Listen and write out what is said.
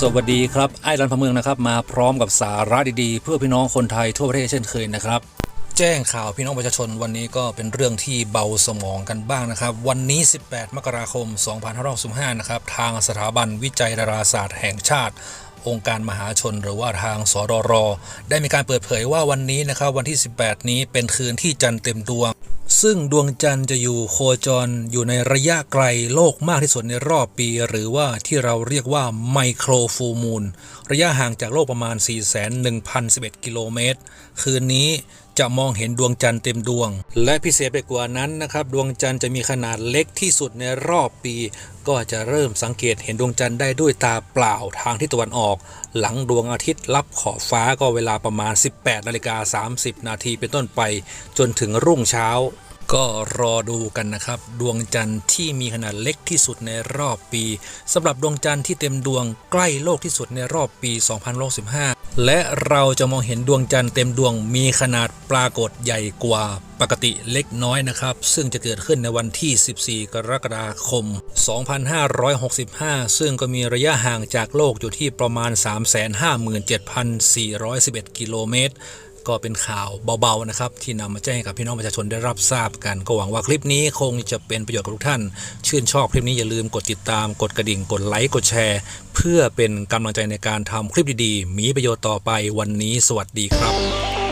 สวัสดีครับ ไอ้รันพะเมืองนะครับ มาพร้อมกับสาระดีๆ เพื่อพี่น้องคนไทยทั่วประเทศเช่นเคยนะครับ แจ้งข่าวพี่น้องประชาชนวันนี้ก็เป็นเรื่องที่เบาสมองกันบ้างนะครับ วันนี้ 18 มกราคม 2565นะครับ ทางสถาบันวิจัยดาราศาสตร์แห่งชาติ องค์การมหาชนหรือว่าทางสรรได้มีการเปิดเผยว่าวันนี้นะครับ วันที่ 18 นี้เป็นคืนที่จันทร์เต็มดวง ซึ่งดวงจันทร์จะอยู่โคจรอยู่ในระยะไกลโลกมากที่สุดในรอบปี หรือว่าที่เราเรียกว่าไมโครฟูมูลระยะห่างจากโลกประมาณ 4,1,011 กิโลเมตร คืนนี้จะมองเห็นดวงจันทร์เต็มดวง และพิเศษไปกว่านั้นนะครับ ดวงจันทร์จะมีขนาดเล็กที่สุดในรอบปี ก็จะเริ่มสังเกตเห็นดวงจันทร์ได้ด้วยตาเปล่าทางทิศตะวันออก หลังดวงอาทิตย์ลับขอบฟ้าก็เวลาประมาณ 18นาฬิกา30 นาทีเป็นต้นไป จนถึงรุ่งเช้า ก็รอดูกันนะครับ ดวงจันทร์ที่มีขนาดเล็กที่สุดในรอบปีสำหรับดวงจันทร์ที่เต็มดวงใกล้โลกที่สุดในรอบปี 2065และเราจะมองเห็นดวงจันทร์เต็มดวงมีขนาดปรากฏใหญ่กว่าปกติเล็กน้อยนะครับ ซึ่งจะเกิดขึ้นในวันที่ 14 กรกฎาคม 2565 ซึ่งก็มีระยะห่างจากโลกอยู่ที่ประมาณ 357,411 กิโลเมตร ก็เป็นข่าวเบาๆนะครับที่นำมาแจ้งให้กับพี่น้องประชาชนได้รับทราบกันก็หวังว่าคลิปนี้คงจะเป็นประโยชน์กับทุกท่าน ชื่นชอบคลิปนี้อย่าลืมกดติดตามกดกระดิ่งกดไลค์กดแชร์ เพื่อเป็นกำลังใจในการทำคลิปดีๆ มีประโยชน์ต่อไปวันนี้ สวัสดีครับ